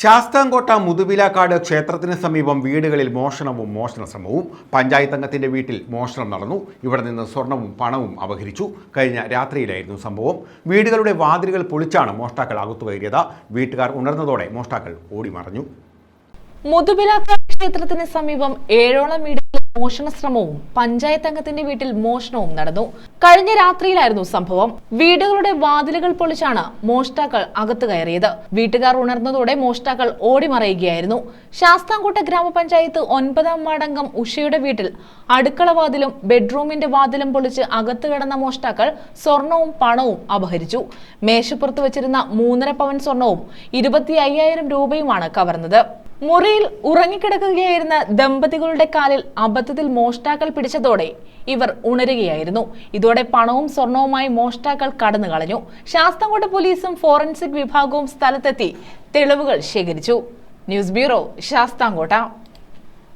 ശാസ്താംകോട്ട മുതുവിലാക്കാട് ക്ഷേത്രത്തിന് സമീപം വീടുകളിൽ മോഷണവും മോഷണ ശ്രമവും. പഞ്ചായത്ത് അംഗത്തിന്റെ വീട്ടിൽ മോഷണം നടന്നു. ഇവിടെ നിന്ന് സ്വർണവും പണവും അപഹരിച്ചു. കഴിഞ്ഞ രാത്രിയിലായിരുന്നു സംഭവം. വീടുകളുടെ വാതിലുകൾ പൊളിച്ചാണ് മോഷ്ടാക്കൾ അകത്തു കയറിയത് വീട്ടുകാർ ഉണർന്നതോടെ മോഷ്ടാക്കൾ ഓടിമറഞ്ഞു. മുതുബിലാക്കാട് ക്ഷേത്രത്തിന് സമീപം ഏഴോളം വീടുകളിൽ മോഷണ ശ്രമവും പഞ്ചായത്ത് അംഗത്തിന്റെ വീട്ടിൽ മോഷണവും നടന്നു. കഴിഞ്ഞ രാത്രിയിലായിരുന്നു സംഭവം. വീടുകളുടെ വാതിലുകൾ പൊളിച്ചാണ് മോഷ്ടാക്കൾ അകത്ത് കയറിയത്. വീട്ടുകാർ ഉണർന്നതോടെ മോഷ്ടാക്കൾ ഓടിമറയുകയായിരുന്നു. ശാസ്താംകോട്ട ഗ്രാമപഞ്ചായത്ത് ഒൻപതാം വാർഡംഗം ഉഷയുടെ വീട്ടിൽ അടുക്കള വാതിലും ബെഡ്റൂമിന്റെ വാതിലും പൊളിച്ച് അകത്ത് കിടന്ന മോഷ്ടാക്കൾ സ്വർണവും പണവും അപഹരിച്ചു. മേശപ്പുറത്ത് വെച്ചിരുന്ന മൂന്നര പവൻ സ്വർണവും ഇരുപത്തി അയ്യായിരം രൂപയുമാണ് കവർന്നത്. മുറിയിൽ ഉറങ്ങിക്കിടക്കുകയായിരുന്ന ദമ്പതികളുടെ കാലിൽ അബദ്ധത്തിൽ മോഷ്ടാക്കൾ പിടിച്ചതോടെ ഇവർ ഉണരുകയായിരുന്നു. ഇതോടെ പണവും സ്വർണവുമായി മോഷ്ടാക്കൾ കടന്നു കളഞ്ഞു. ശാസ്താംകോട്ട പോലീസും ഫോറൻസിക് വിഭാഗവും സ്ഥലത്തെത്തി തെളിവുകൾ ശേഖരിച്ചു. News bureau Sasthamkotta.